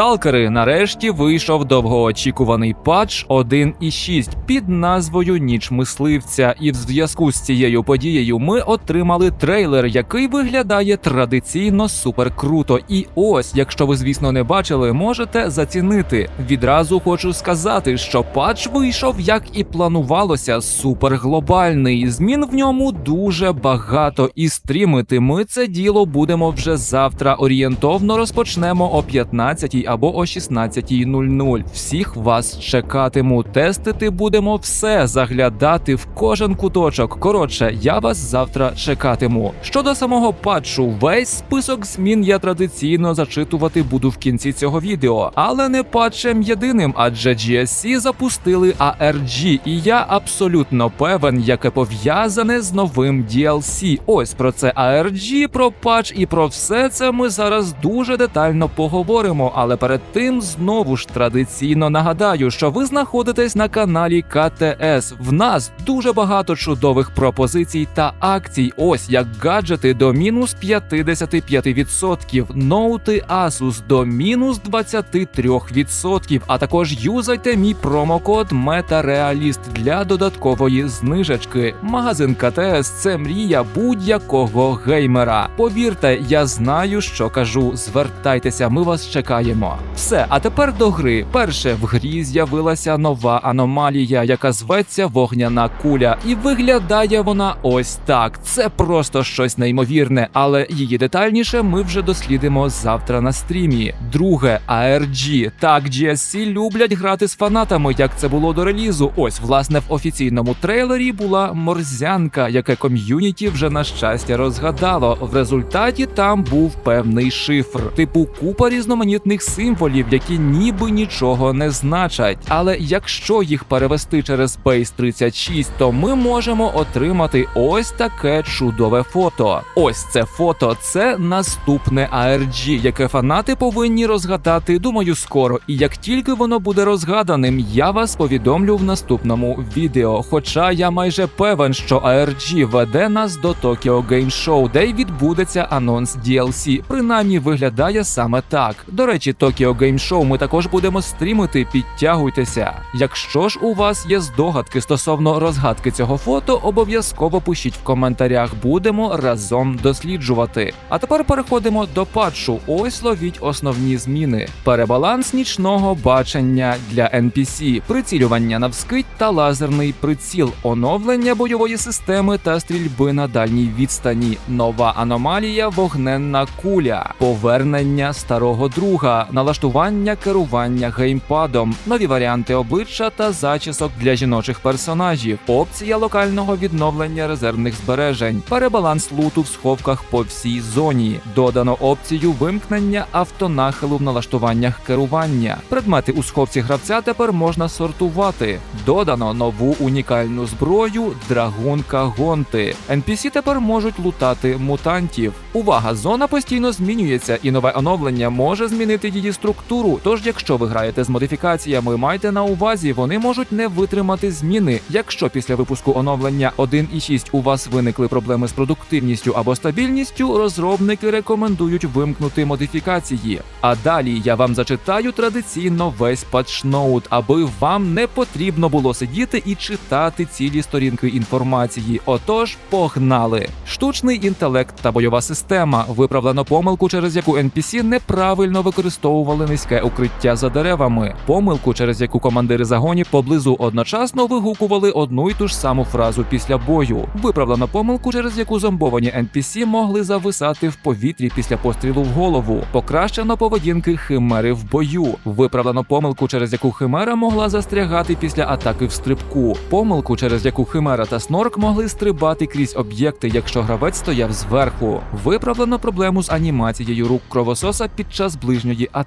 Сталкери, нарешті вийшов довгоочікуваний патч 1.6 під назвою Ніч мисливця. І в зв'язку з цією подією ми отримали трейлер, який виглядає традиційно супер круто. І ось, якщо ви, звісно, не бачили, можете зацінити. Відразу хочу сказати, що патч вийшов, як і планувалося, супер глобальний. Змін в ньому дуже багато, і стрімити ми це діло будемо вже завтра. Орієнтовно розпочнемо о 15 або о 16.00. Всіх вас чекатиму. Тестити будемо все, заглядати в кожен куточок. Коротше, я вас завтра чекатиму. Щодо самого патчу, весь список змін я традиційно зачитувати буду в кінці цього відео, але не патчем єдиним, адже GSC запустили ARG, і я абсолютно певен, яке пов'язане з новим DLC. Ось про це ARG, про патч і про все це ми зараз дуже детально поговоримо. Але перед тим знову ж традиційно нагадаю, що ви знаходитесь на каналі КТС. В нас дуже багато чудових пропозицій та акцій. Ось як гаджети до мінус 55%, ноути Asus до мінус 23%, а також юзайте мій промокод MetaRealist для додаткової знижечки. Магазин КТС це мрія будь-якого геймера. Повірте, я знаю, що кажу. Звертайтеся, ми вас чекаємо. Все, а тепер до гри. Перше в грі з'явилася нова аномалія, яка зветься вогняна куля, і виглядає вона ось так. Це просто щось неймовірне, але її детальніше ми вже дослідимо завтра на стрімі. Друге ARG. Так, GSC люблять грати з фанатами, як це було до релізу. Ось, власне, в офіційному трейлері була морзянка, яке ком'юніті вже на щастя розгадало. В результаті там був певний шифр, типу купа різноманітних символів, які ніби нічого не значать. Але якщо їх перевести через Base 36, то ми можемо отримати ось таке чудове фото. Ось це фото це наступне ARG, яке фанати повинні розгадати. Думаю, скоро. І як тільки воно буде розгаданим, я вас повідомлю в наступному відео. Хоча я майже певен, що ARG веде нас до Tokyo Game Show, де й відбудеться анонс DLC. Принаймні виглядає саме так. До речі, Game Show ми також будемо стрімити. Підтягуйтеся. Якщо ж у вас є здогадки стосовно розгадки цього фото, обов'язково пишіть в коментарях. Будемо разом досліджувати. А тепер переходимо до патчу. Ось ловіть основні зміни: перебаланс нічного бачення для NPC, прицілювання навскидь та лазерний приціл, оновлення бойової системи та стрільби на дальній відстані, нова аномалія, вогненна куля, повернення старого друга, налаштування керування геймпадом, нові варіанти обличчя та зачісок для жіночих персонажів, опція локального відновлення резервних збережень, перебаланс луту в сховках по всій зоні, додано опцію вимкнення автонахилу в налаштуваннях керування. Предмети у сховці гравця тепер можна сортувати. Додано нову унікальну зброю драгунка гонти. NPC тепер можуть лутати мутантів. Увага! Зона постійно змінюється, і нове оновлення може змінити її структуру. Тож, якщо ви граєте з модифікаціями, майте на увазі, вони можуть не витримати зміни. Якщо після випуску оновлення 1.6 у вас виникли проблеми з продуктивністю або стабільністю, розробники рекомендують вимкнути модифікації. А далі я вам зачитаю традиційно весь патчноут, аби вам не потрібно було сидіти і читати цілі сторінки інформації. Отож, погнали! Штучний інтелект та бойова система виправлено помилку, через яку NPC неправильно використовували низьке укриття за деревами. Помилку, через яку командири загонів поблизу одночасно вигукували одну й ту ж саму фразу після бою. Виправлено помилку, через яку зомбовані NPC могли зависати в повітрі після пострілу в голову. Покращено поведінки химери в бою. Виправлено помилку, через яку химера могла застрягати після атаки в стрибку. Помилку, через яку химера та снорк могли стрибати крізь об'єкти, якщо гравець стояв зверху. Виправлено проблему з анімацією рук кровососа під час ближньої атаки.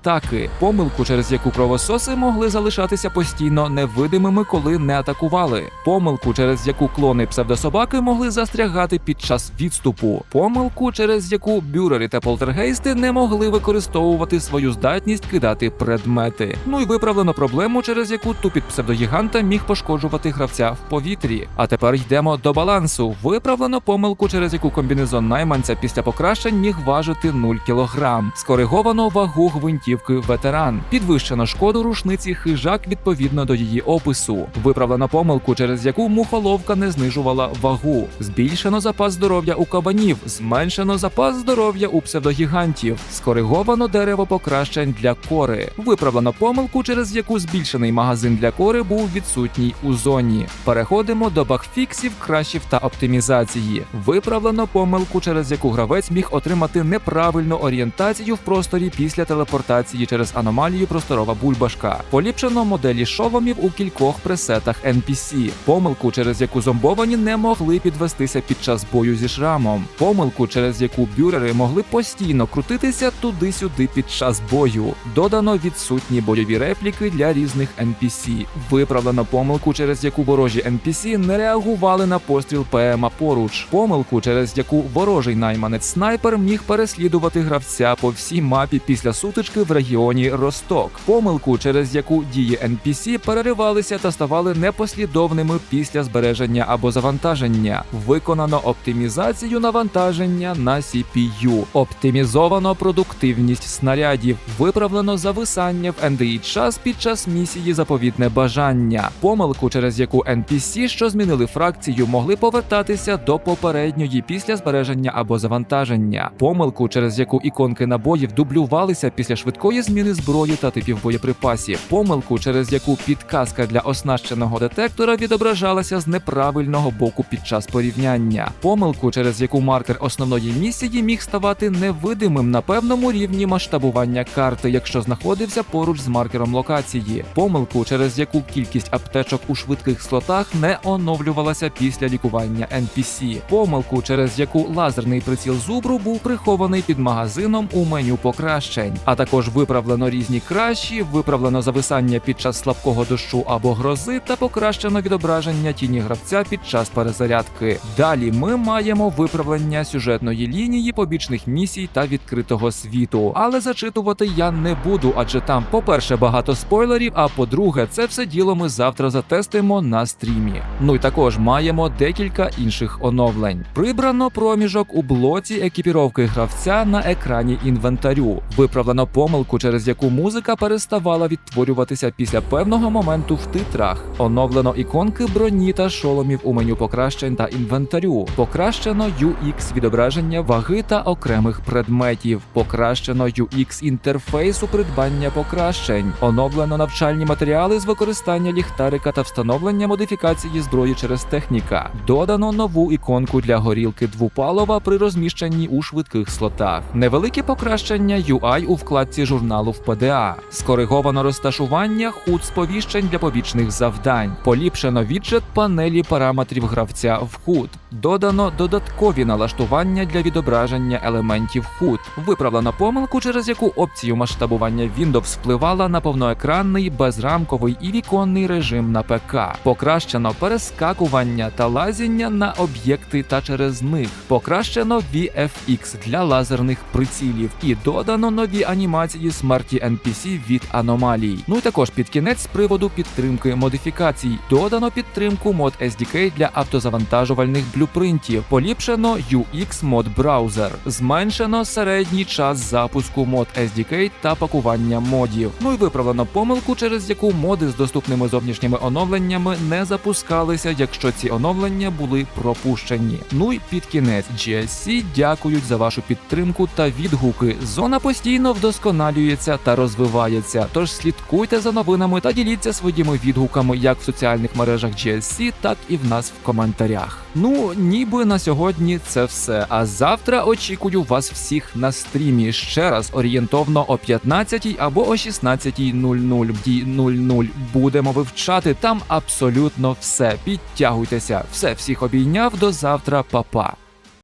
Помилку, через яку кровососи могли залишатися постійно невидимими, коли не атакували. Помилку, через яку клони псевдособаки могли застрягати під час відступу. Помилку, через яку бюрери та полтергейсти не могли використовувати свою здатність кидати предмети. Ну і виправлено проблему, через яку тупіт псевдогіганта міг пошкоджувати гравця в повітрі. А тепер йдемо до балансу. Виправлено помилку, через яку комбінезон найманця після покращень міг важити 0 кг. Скориговано вагу гвинтів гвинтівки ветеран. Підвищено шкоду рушниці хижак відповідно до її опису. Виправлено помилку, через яку мухоловка не знижувала вагу. Збільшено запас здоров'я у кабанів, зменшено запас здоров'я у псевдогігантів. Скориговано дерево покращень для кори. Виправлено помилку, через яку збільшений магазин для кори був відсутній у зоні. Переходимо до багфіксів, кращів та оптимізації. Виправлено помилку, через яку гравець міг отримати неправильну орієнтацію в просторі після телепортації через аномалію просторова бульбашка. Поліпшено моделі шоломів у кількох пресетах NPC. Помилку, через яку зомбовані не могли підвестися під час бою зі шрамом. Помилку, через яку бюрери могли постійно крутитися туди-сюди під час бою. Додано відсутні бойові репліки для різних NPC. Виправлено помилку, через яку ворожі NPC не реагували на постріл ПМа поруч. Помилку, через яку ворожий найманець снайпер міг переслідувати гравця по всій мапі після сутички в регіоні Росток. Помилку, через яку дії NPC переривалися та ставали непослідовними після збереження або завантаження. Виконано оптимізацію навантаження на CPU. Оптимізовано продуктивність снарядів. Виправлено зависання в NDI час під час місії заповітне бажання. Помилку, через яку NPC, що змінили фракцію, могли повертатися до попередньої після збереження або завантаження. Помилку, через яку іконки набоїв дублювалися після швидкої зміни зброї та типів боєприпасів. Помилку, через яку підказка для оснащеного детектора відображалася з неправильного боку під час порівняння. Помилку, через яку маркер основної місії міг ставати невидимим на певному рівні масштабування карти, якщо знаходився поруч з маркером локації. Помилку, через яку кількість аптечок у швидких слотах не оновлювалася після лікування NPC. Помилку, через яку лазерний приціл зубру був прихований під магазином у меню покращень, а також виправлено різні кращі, виправлено зависання під час слабкого дощу або грози та покращено відображення тіні гравця під час перезарядки. Далі ми маємо виправлення сюжетної лінії, побічних місій та відкритого світу. Але зачитувати я не буду, адже там, по-перше, багато спойлерів. А по-друге, це все діло ми завтра затестимо на стрімі. Ну й також маємо декілька інших оновлень. Прибрано проміжок у блоці екіпіровки гравця на екрані інвентарю. Виправлено помилку, через яку музика переставала відтворюватися після певного моменту в титрах. Оновлено іконки броні та шоломів у меню покращень та інвентарю. Покращено UX відображення ваги та окремих предметів. Покращено UX інтерфейсу придбання покращень. Оновлено навчальні матеріали з використання ліхтарика та встановлення модифікації зброї через техніка. Додано нову іконку для горілки двупалова при розміщенні у швидких слотах. Невелике покращення UI у вкладці журналу в PDA. Скориговано розташування худ сповіщень для побічних завдань. Поліпшено віджет панелі параметрів гравця в HUD. Додано додаткові налаштування для відображення елементів HUD. Виправлено помилку, через яку опцію масштабування Windows впливала на повноекранний, безрамковий і віконний режим на ПК. Покращено перескакування та лазіння на об'єкти та через них. Покращено VFX для лазерних прицілів і додано нові анімації смерті NPC від аномалій. Ну і також під кінець з приводу підтримки модифікацій. Додано підтримку мод SDK для автозавантажувальних блюпринтів. Поліпшено UX мод браузер. Зменшено середній час запуску мод SDK та пакування модів. Ну і виправлено помилку, через яку моди з доступними зовнішніми оновленнями не запускалися, якщо ці оновлення були пропущені. Ну і під кінець GSC дякують за вашу підтримку та відгуки. Зона постійно вдосконалюється та розвивається. Тож слідкуйте за новинами та діліться своїми відгуками як в соціальних мережах GSC, так і в нас в коментарях. Ну, ніби на сьогодні це все. А завтра очікую вас всіх на стрімі ще раз орієнтовно о 15 або о 16.00 Ді 00. Будемо вивчати там абсолютно все. Підтягуйтеся. Все, всіх обійняв до завтра, Па-па.